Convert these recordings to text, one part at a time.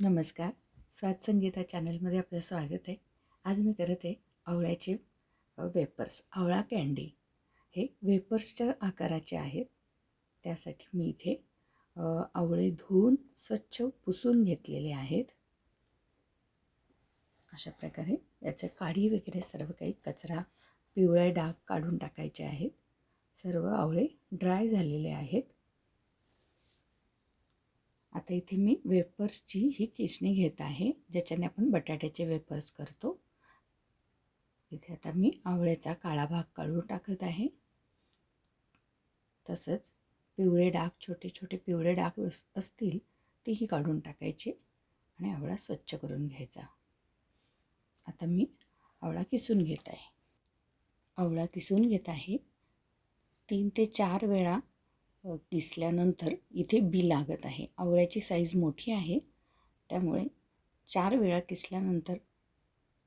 नमस्कार. स्वाद संगीता चॅनलमध्ये आपलं स्वागत आहे. आज मी करत आहे आवळ्याचे वेपर्स आवळा कँडी. हे वेपर्सच्या आकाराचे आहेत. त्यासाठी मी इथे आवळे धुवून स्वच्छ पुसून घेतलेले आहेत. अशा प्रकारे याचे काडी वगैरे सर्व काही कचरा पिवळे डाग काढून टाकायचे आहेत. सर्व आवळे ड्राय झालेले आहेत. आता इथे मी वेपर्सची ही किसणी घेत आहे ज्याच्याने आपण बटाट्याचे वेपर्स करतो. इथे आता मी आवळ्याचा काळा भाग काढून टाकत आहे. तसंच पिवळे डाग छोटे छोटे पिवळे डाग अस- असतील तेही काढून टाकायचे आणि आवळा स्वच्छ करून घ्यायचा. आता मी आवळा किसून घेत आहे. आवळा किसून घेत आहे. तीन ते चार वेळा किसल्यानंतर इथे बी लागत आहे. आवळ्याची साईज मोठी आहे. त्यामुळे चार वेळा किसल्यानंतर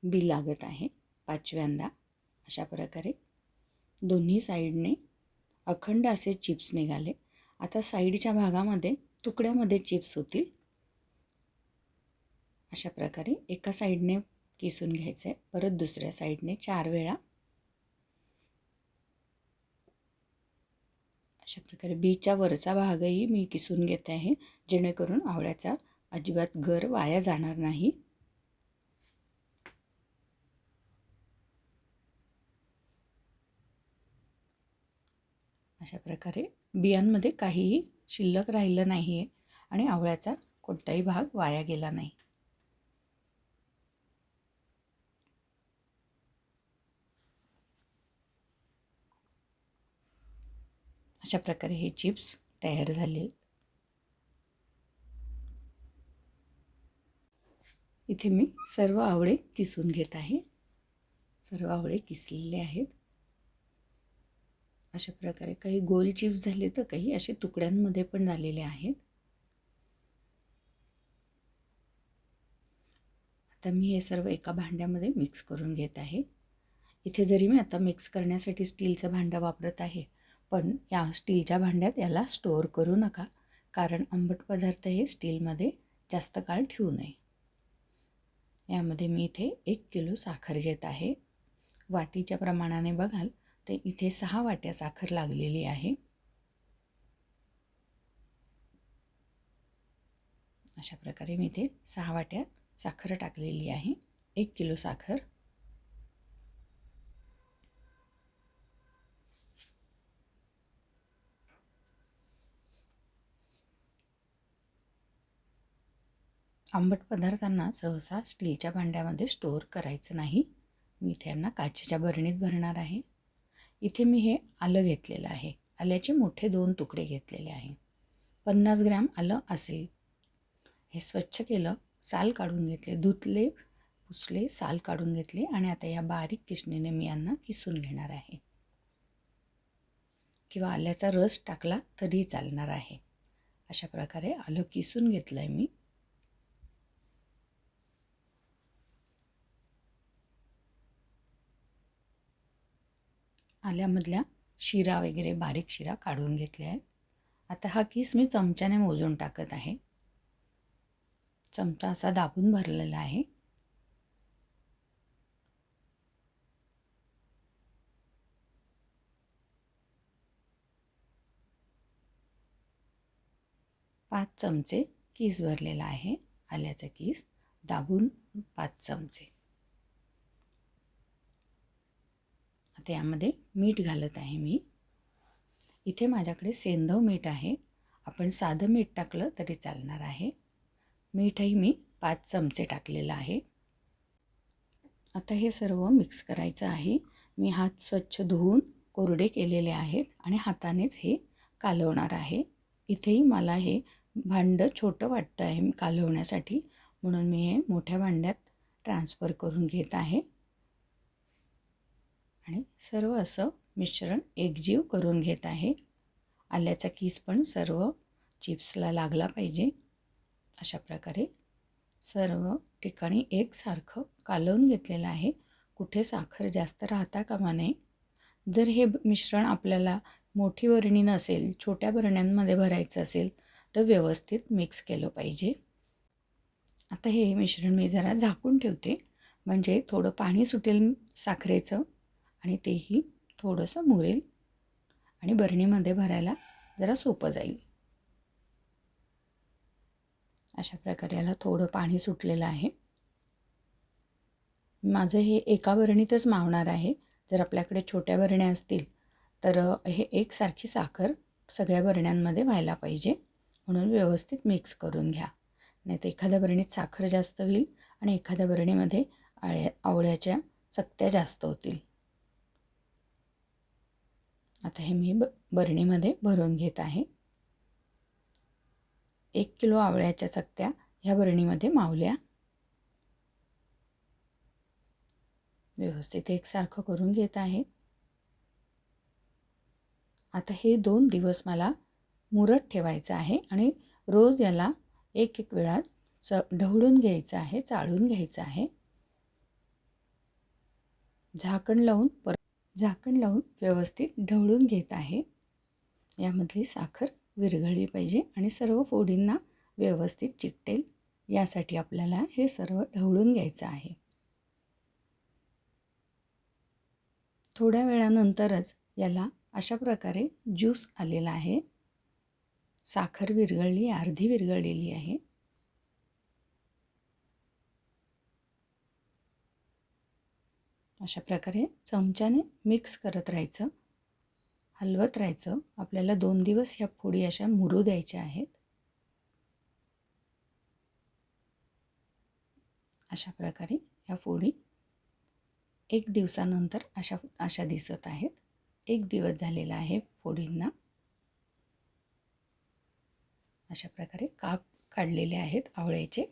बी लागत आहे. पाचव्यांदा अशा प्रकारे दोन्ही साईडने अखंड असे चिप्स निघाले. आता साईडच्या भागामध्ये तुकड्यामध्ये चिप्स होतील. अशा प्रकारे एका साईडने किसून घ्यायचं आहे परत दुसऱ्या साईडने चार वेळा अशा प्रकारे बीच्या वरचा भागही मी किसून घेत आहे जेणेकरून आवळ्याचा अजिबात गर वाया जाणार नाही. अशा प्रकारे बियांमध्ये काहीही शिल्लक राहिलं नाही आहे आणि आवळ्याचा कोणताही भाग वाया गेला नाही. अशा प्रकारे हे चिप्स तयार झाले इथे मी सर्व आवळे किसून घेत आहे. सर्व आवळे किसलेले आहेत. अशा प्रकारे काही गोल चिप्स झाले तर काही असे तुकड्यांमध्ये पण झालेले आहेत. आता मी हे सर्व एका भांड्यामध्ये मिक्स करून घेत आहे. इथे जरी मी आता मिक्स करण्यासाठी स्टीलचं भांडं वापरत आहे पण या स्टीलच्या भांड्यात याला स्टोअर करू नका कारण आंबट पदार्थ हे स्टीलमध्ये जास्त काळ ठेवू नये. यामध्ये मी इथे एक किलो साखर घेत आहे. वाटीच्या प्रमाणाने बघाल तर इथे सहा वाट्या साखर लागलेली आहे. अशा प्रकारे मी इथे सहा वाट्या साखर टाकलेली आहे. एक किलो साखर आंबट पदार्थांना सहसा स्टीलच्या भांड्यामध्ये स्टोअर करायचं नाही. मी इथे यांना काचेच्या बरणीत भरणार आहे. इथे मी हे आलं घेतलेलं आहे. आल्याचे मोठे दोन तुकडे घेतलेले आहे. पन्नास ग्रॅम आलं असेल. हे स्वच्छ केलं साल काढून घेतले धुतले पुसले साल काढून घेतले आणि आता या बारीक किसणीने मी यांना किसून घेणार आहे. किंवा आल्याचा रस टाकला तरी चालणार आहे. अशा प्रकारे आलं किसून घेतलं आहे मी. आल्यामधल्या शिरा वगैरे बारीक शिरा काढून घेतल्या आहेत. आता हा किस मी चमच्याने मोजून टाकत आहे. चमचा असा दाबून भरलेला आहे. पाच चमचे किस भरलेला आहे. आल्याचा किस दाबून पाच चमचे. आता यामध्ये मीठ घालत आहे मी. इथे माझ्याकडे सेंधव मीठ आहे. आपण साधं मीठ टाकलं तरी चालणार आहे. मीठही मी पाच चमचे टाकलेलं आहे. आता हे सर्व मिक्स करायचं आहे. मी हात स्वच्छ धुवून कोरडे केलेले आहेत आणि हातानेच हे कालवणार आहे. इथेही मला हे भांडं छोटं वाटतं आहे कालवण्यासाठी. म्हणून मी हे मोठ्या भांड्यात ट्रान्सफर करून घेत आहे. आणि सर्व असं मिश्रण एकजीव करून घेत आहे. आल्याचा किस पण सर्व चिप्सला लागला पाहिजे. अशा प्रकारे सर्व ठिकाणी एकसारखं कालवून घेतलेलं आहे. कुठे साखर जास्त राहता कामा नये. जर हे मिश्रण आपल्याला मोठी बरणी नसेल छोट्या बरण्यांमध्ये भरायचं असेल तर व्यवस्थित मिक्स केलं पाहिजे. आता हे मिश्रण मी जरा झाकून ठेवते. म्हणजे थोडं पाणी सुटेल साखरेचं. आणि तेही थोडंसं मुरेल आणि बरणीमध्ये भरायला जरा सोपं जाईल. अशा प्रकारे याला थोडं पाणी सुटलेलं आहे. माझं हे एका बरणीतच मावणार आहे. जर आपल्याकडे छोट्या बरण्या असतील तर हे एकसारखी साखर सगळ्या बरण्यांमध्ये व्हायला पाहिजे. म्हणून व्यवस्थित मिक्स करून घ्या. नाही तर एखाद्या बरणीत साखर जास्त होईल आणि एखाद्या बरणीमध्ये आळ्या आवळ्याच्या चकत्या जास्त होतील. आता हे मी ब बरणीमध्ये भरून घेत आहे. एक किलो आवळ्याच्या चकत्या ह्या बरणीमध्ये मावल्या. व्यवस्थित एकसारखं करून घेत आहे. आता हे दोन दिवस मला मुरत ठेवायचं आहे आणि रोज याला एक एक वेळा च ढवळून घ्यायचं आहे चाळून घ्यायचं आहे. झाकण लावून परत झाकण लावून व्यवस्थित ढवळून घेत आहे. यामधली साखर विरघळली पाहिजे आणि सर्व फोडींना व्यवस्थित चिकटेल. यासाठी आपल्याला हे सर्व ढवळून घ्यायचं आहे. थोड्या वेळानंतरच याला अशा प्रकारे ज्यूस आलेला आहे. साखर विरघळली अर्धी विरघळलेली आहे. अशा प्रकारे चमच्याने मिक्स करत राहायचं. हलवत राहायचं. आपल्याला दोन दिवस ह्या फोडी अशा मुरू द्यायच्या आहेत. अशा प्रकारे ह्या फोडी एक दिवसानंतर अशा अशा दिसत आहेत. एक दिवस झालेला आहे फोडींना. अशा प्रकारे काप काढलेले आहेत आवळ्याचे.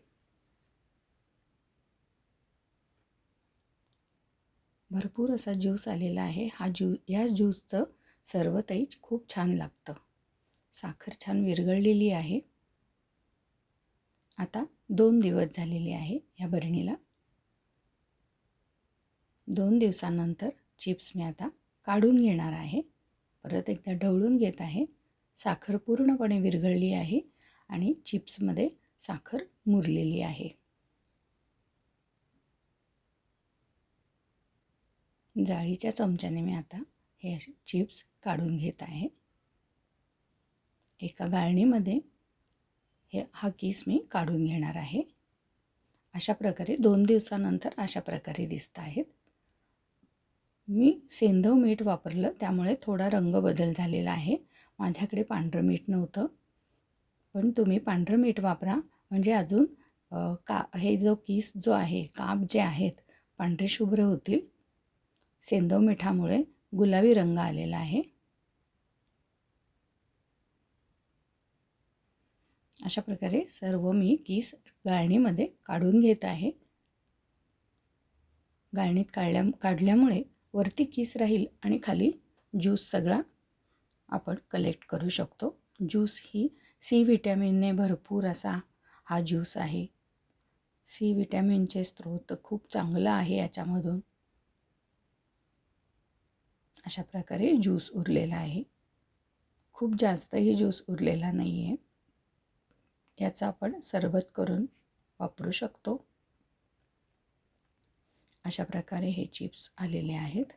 भरपूर असा ज्यूस आलेला आहे. हा ज्यू या ज्यूसचं सरबतही खूप छान लागतं. साखर छान विरघळलेली आहे. आता दोन दिवस झालेले आहे ह्या बरणीला. दोन दिवसानंतर चिप्स मी आता काढून घेणार आहे. परत एकदा ढवळून घेत आहे. साखर पूर्णपणे विरघळली आहे आणि चिप्समध्ये साखर मुरलेली आहे. जाळीच्या चमच्याने मी आता हे चिप्स काढून घेत आहे. एका गाळणीमध्ये हे हा किस मी काढून घेणार आहे. अशा प्रकारे दोन दिवसानंतर अशा प्रकारे दिसत आहेत. मी सेंधव मीठ वापरलं त्यामुळे थोडा रंग बदल झालेला आहे. माझ्याकडे पांढरं मीठ नव्हतं. पण तुम्ही पांढरं मीठ वापरा म्हणजे अजून का हे जो किस जो आहे काप जे आहेत पांढरे शुभ्र होतील. सेंदव मिठामुळे गुलाबी रंग आलेला आहे. अशा प्रकारे सर्व मी कीस गाळणीमध्ये काढून घेत आहे. गाळणीत काढल्या काढल्यामुळे वरती कीस राहील आणि खाली ज्यूस सगळा आपण कलेक्ट करू शकतो. ज्यूस ही सी व्हिटॅमिनने भरपूर असा हा ज्यूस आहे. सी विटॅमिनचे स्रोत खूप चांगलं आहे याच्यामधून. अशा प्रकारे ज्यूस उरलेला आहे. खूप जास्तही ज्यूस उरलेला नाही आहे याचा आपण सरबत करून वापरू शकतो. अशा प्रकारे हे चिप्स आलेले आहेत.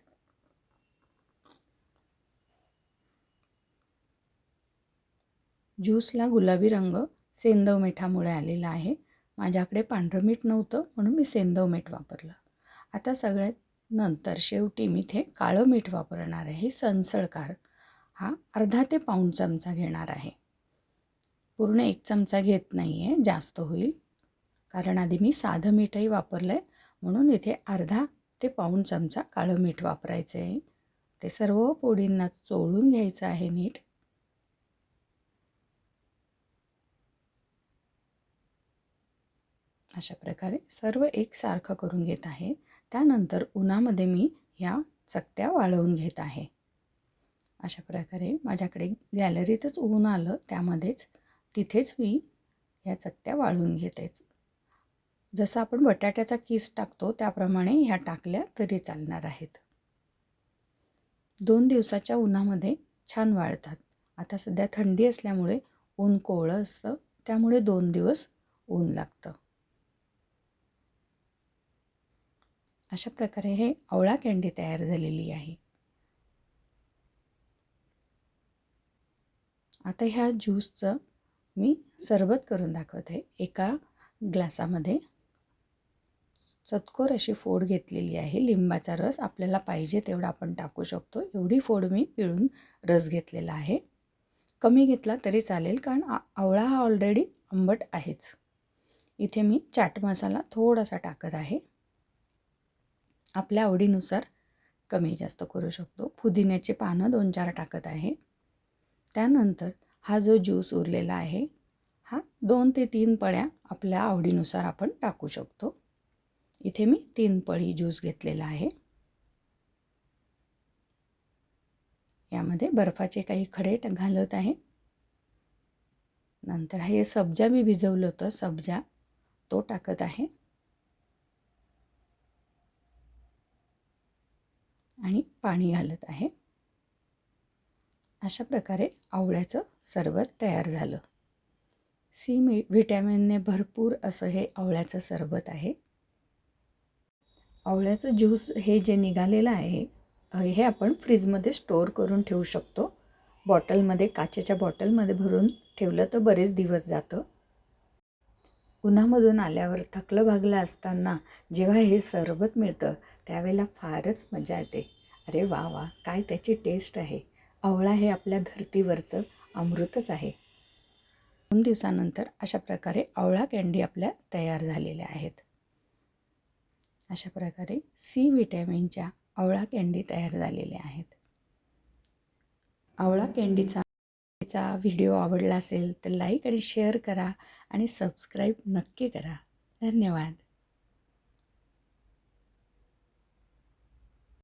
ज्यूसला गुलाबी रंग सेंदव मिठामुळे आलेला आहे. माझ्याकडे पांढरं मीठ नव्हतं म्हणून मी सेंदव मीठ वापरलं. आता सगळ्यात नंतर शेवटी मी इथे काळं मीठ वापरणार आहे सनसळकार हा अर्धा ते पाऊण चमचा घेणार आहे. पूर्ण एक चमचा घेत नाही आहे जास्त होईल. कारण आधी मी साधं मीठही वापरलं आहे म्हणून इथे अर्धा ते पाऊण चमचा काळं मीठ वापरायचं आहे ते सर्व पोळींना चोळून घ्यायचं आहे नीट. अशा प्रकारे सर्व एकसारखं करून घेत आहे. त्यानंतर उन्हामध्ये मी ह्या चकत्या वाळवून घेत आहे. अशा प्रकारे माझ्याकडे गॅलरीतच ऊन आलं त्यामध्येच तिथेच मी ह्या चकत्या वाळवून घेतेच. जसं आपण बटाट्याचा किस टाकतो त्याप्रमाणे ह्या टाकल्या तरी चालणार आहेत. दोन दिवसाच्या उन्हामध्ये छान वाळतात. आता सध्या थंडी असल्यामुळे ऊन कोवळं असतं त्यामुळे दोन दिवस ऊन लागतं. अशा प्रकारे हे आवळा कँडी तयार झालेली आहे. आता ह्या ज्यूसचं मी सरबत करून दाखवत. आहे एका ग्लासामध्ये चतकोर अशी फोड घेतलेली आहे. लिंबाचा रस आपल्याला पाहिजे तेवढा आपण टाकू शकतो. एवढी फोड मी पिळून रस घेतलेला आहे. कमी घेतला तरी चालेल कारण आ आवळा हा ऑलरेडी आंबट आहेच. इथे मी चाट मसाला थोडासा टाकत आहे. आपल्या आवडीनुसार कमी जास्त करू शकतो. पुदिन्याची पानं दोन चार टाकत आहे. त्यानंतर हा जो ज्यूस उरलेला आहे हा दोन ते तीन पळ्या आपल्या आवडीनुसार आपण टाकू शकतो. इथे मी तीन पळी ज्यूस घेतलेला आहे. यामध्ये बर्फाचे काही खडे घालत आहे. नंतर हे सब्जा मी भिजवलं होतं. सब्जा तो टाकत आहे. आणि पाणी घालत आहे. अशा प्रकारे आवळ्याचं सरबत तयार झालं. सी मी व्हिटॅमिनने भरपूर असं हे आवळ्याचं सरबत आहे. आवळ्याचं ज्यूस हे जे निघालेलं आहे हे आपण फ्रीजमध्ये स्टोअर करून ठेवू शकतो. बॉटलमध्ये काचेच्या बॉटलमध्ये भरून ठेवलं तर बरेच दिवस जातं. उन्हामधून आल्यावर थकलं भागलं असताना जेव्हा हे सरबत मिळतं त्यावेळेला फारच मजा येते. अरे वा वा काय त्याची टेस्ट आहे. आवळा हे आपल्या धर्तीवरचं अमृतच आहे. दोन दिवसानंतर अशा प्रकारे आवळा कँडी आपल्या तयार झालेल्या आहेत. अशा प्रकारे सी व्हिटॅमिनच्या आवळा कँडी तयार झालेल्या आहेत. आवळा कँडीचा व्हिडिओ आवडला असेल तर लाईक आणि शेअर करा आणि सबस्क्राईब नक्की करा. धन्यवाद.